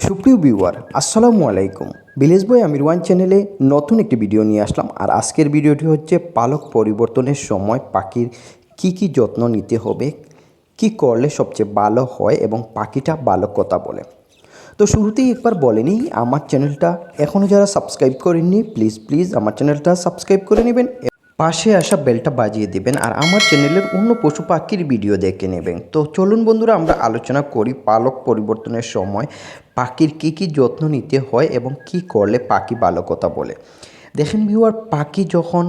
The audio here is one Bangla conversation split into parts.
সুপ্রিয় ভিউয়ার, আসসালামু আলাইকুম। ভিলেজ বয় আমির ওয়ান চ্যানেলে নতুন একটি ভিডিও নিয়ে আসলাম। আর আজকের ভিডিওটি হচ্ছে পালক পরিবর্তনের সময় পাখির কি কি যত্ন নিতে হবে, কি করলে সবচেয়ে ভালো হয় এবং পাখিটা বালক কথা বলে। তো শুরুতেই একবার বলেনি আমার চ্যানেলটা এখনও যারা সাবস্ক্রাইব করেননি প্লিজ প্লিজ আমার চ্যানেলটা সাবস্ক্রাইব করে নেবেন। পাশে আসা বেলটা বাজিয়ে দেবেন আর আমার চ্যানেলের অন্য পশু পাখির ভিডিও দেখে নেবেন। তো চলুন বন্ধুরা, আমরা আলোচনা করি পালক পরিবর্তনের সময় পাখির কী কী যত্ন নিতে হয় এবং কি করলে পাখি ভালো কথা বলে। দেখেন ভিউয়ার পাখি যখন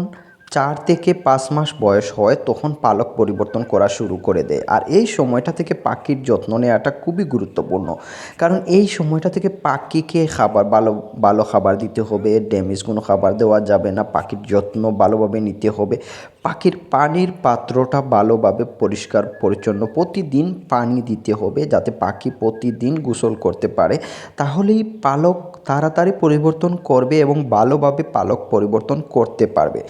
চার থেকে পাঁচ মাস বয়স হয়, তখন পালক পরিবর্তন করা শুরু করে দেয়। আর এই সময়টা থেকে পাখির যত্ন নেওয়াটা খুবই গুরুত্বপূর্ণ। কারণ এই সময়টা থেকে পাখিকে খাবার ভালো ভালো খাবার দিতে হবে, ড্যামেজ কোনো খাবার দেওয়া যাবে না, পাখির যত্ন ভালোভাবে নিতে হবে। পাখির পানির পাত্রটা ভালোভাবে পরিষ্কার, পরিচ্ছন্ন, প্রতিদিন পানি দিতে হবে যাতে পাখি প্রতিদিন গোসল করতে পারে। তাহলেই পালক তাড়াতাড়ি পরিবর্তন করবে এবং ভালোভাবে পালক পরিবর্তন করতে পারবে।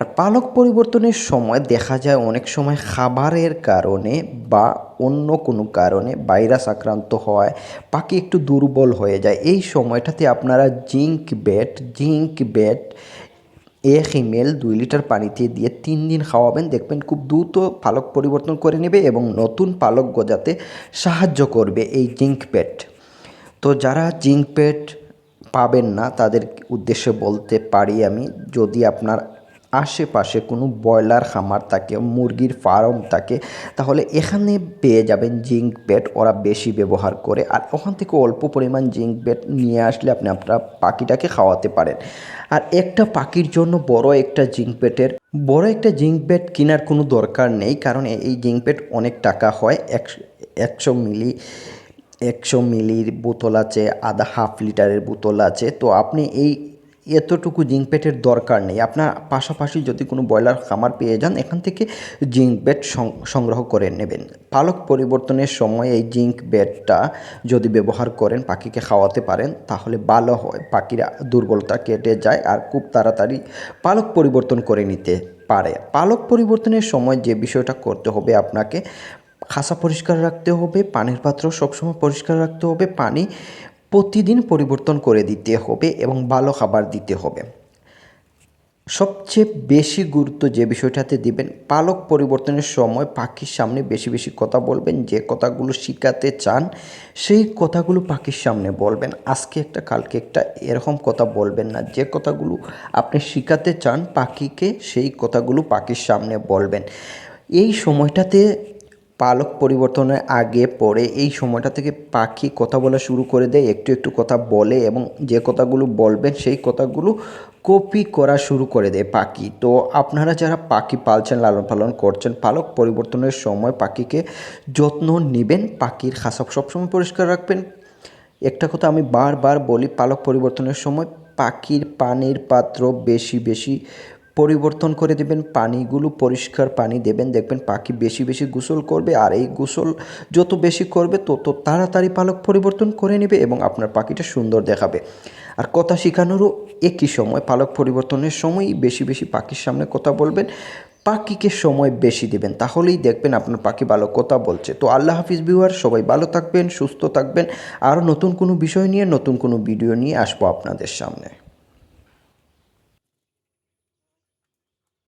আর পালক পরিবর্তনের সময় দেখা যায় অনেক সময় খাবারের কারণে বা অন্য কোনো কারণে ভাইরাস আক্রান্ত হয় পাখি একটু দুর্বল হয়ে যায়। এই সময়টাতে আপনারা জিঙ্ক বেট জিঙ্ক বেট এক ইমেল দুই লিটার পানিতে দিয়ে তিন দিন খাওয়াবেন। দেখবেন খুব দ্রুত পালক পরিবর্তন করে নেবে এবং নতুন পালক গজাতে সাহায্য করবে এই জিঙ্ক পেট তো যারা জিঙ্ক পেট পাবেন না, তাদের উদ্দেশ্যে বলতে পারি আমি, যদি আপনার আশেপাশে কোনো ব্রয়লার খামার থাকে, মুরগির ফার্ম থাকে, তাহলে এখানে পেয়ে যাবেন জিঙ্ক বেড, ওরা বেশি ব্যবহার করে। আর ওখান থেকে অল্প পরিমাণ জিঙ্ক বেড নিয়ে আসলে আপনি আপনার পাখিটাকে খাওয়াতে পারেন। আর একটা পাখির জন্য বড় একটা জিঙ্ক বেডের, বড় একটা জিঙ্ক বেড কেনার কোনো দরকার নেই, কারণ এই জিঙ্ক বেড অনেক টাকা হয় একশো মিলি, একশো মিলির বোতল আছে, আধা হাফ লিটারের বোতল আছে। তো আপনি এই এতটুকু জিঙ্ক পেটের দরকার নেই। আপনার পাশাপাশি যদি কোনো ব্রয়লার খামার পেয়ে যান, এখান থেকে জিঙ্ক বেড সংগ্রহ করে নেবেন। পালক পরিবর্তনের সময় এই জিঙ্ক বেডটা যদি ব্যবহার করেন, পাখিকে খাওয়াতে পারেন, তাহলে ভালো হয়। পাখিরা দুর্বলতা কেটে যায় আর খুব তাড়াতাড়ি পালক পরিবর্তন করে নিতে পারে। পালক পরিবর্তনের সময় যে বিষয়টা করতে হবে আপনাকে, খাসা পরিষ্কার রাখতে হবে, পানির পাত্র সবসময় পরিষ্কার রাখতে হবে। পানি প্রতিদিন পরিবর্তন করে দিতে হবে এবং ভালো খাবার দিতে হবে। সবচেয়ে বেশি গুরুত্ব যে বিষয়টাতে দিবেন, পালক পরিবর্তনের সময় পাখির সামনে বেশি বেশি কথা বলবেন, যে কথাগুলো শেখাতে চান, সেই কথাগুলো পাখির সামনে বলবেন। আজকে একটা, কালকে একটা, এরকম কথা বলবেন না। যে কথাগুলো আপনি শেখাতে চান পাখিকে, সেই কথাগুলো পাখির সামনে বলবেন। এই সময়টাতে পালক পরিবর্তনের আগে পরে এই সময়টা থেকে পাখি কথা বলা শুরু করে দেয়, একটু একটু কথা বলে এবং যে কথাগুলো বলবেন সেই কথাগুলো কপি করা শুরু করে দেয় পাখি। তো আপনারা যারা পাখি পালছেন, লালন পালন করছেন, পালক পরিবর্তনের সময় পাখিকে যত্ন নেবেন, পাখির খাসা সবসময় পরিষ্কার রাখবেন। একটা কথা আমি বারবার বলি, পালক পরিবর্তনের সময় পাখির পানির পাত্র বেশি বেশি পরিবর্তন করে দেবেন, পানিগুলো পরিষ্কার পানি দেবেন, দেখবেন পাখি বেশি বেশি গোসল করবে আর এই গোসল যত বেশি করবে তত তাড়াতাড়ি পালক পরিবর্তন করে নেবে এবং আপনার পাখিটা সুন্দর দেখাবে। আর কথা শেখানোরও একই সময়, পালক পরিবর্তনের সময়ই বেশি বেশি পাখির সামনে কথা বলবেন, পাখিকে সময় বেশি দেবেন, তাহলেই দেখবেন আপনার পাখি ভালো কথা বলছে। তো আল্লাহ হাফিজ ভিউয়ার সবাই ভালো থাকবেন, সুস্থ থাকবেন। আরও নতুন কোনো বিষয় নিয়ে, নতুন কোনো ভিডিও নিয়ে আসব আপনাদের সামনে।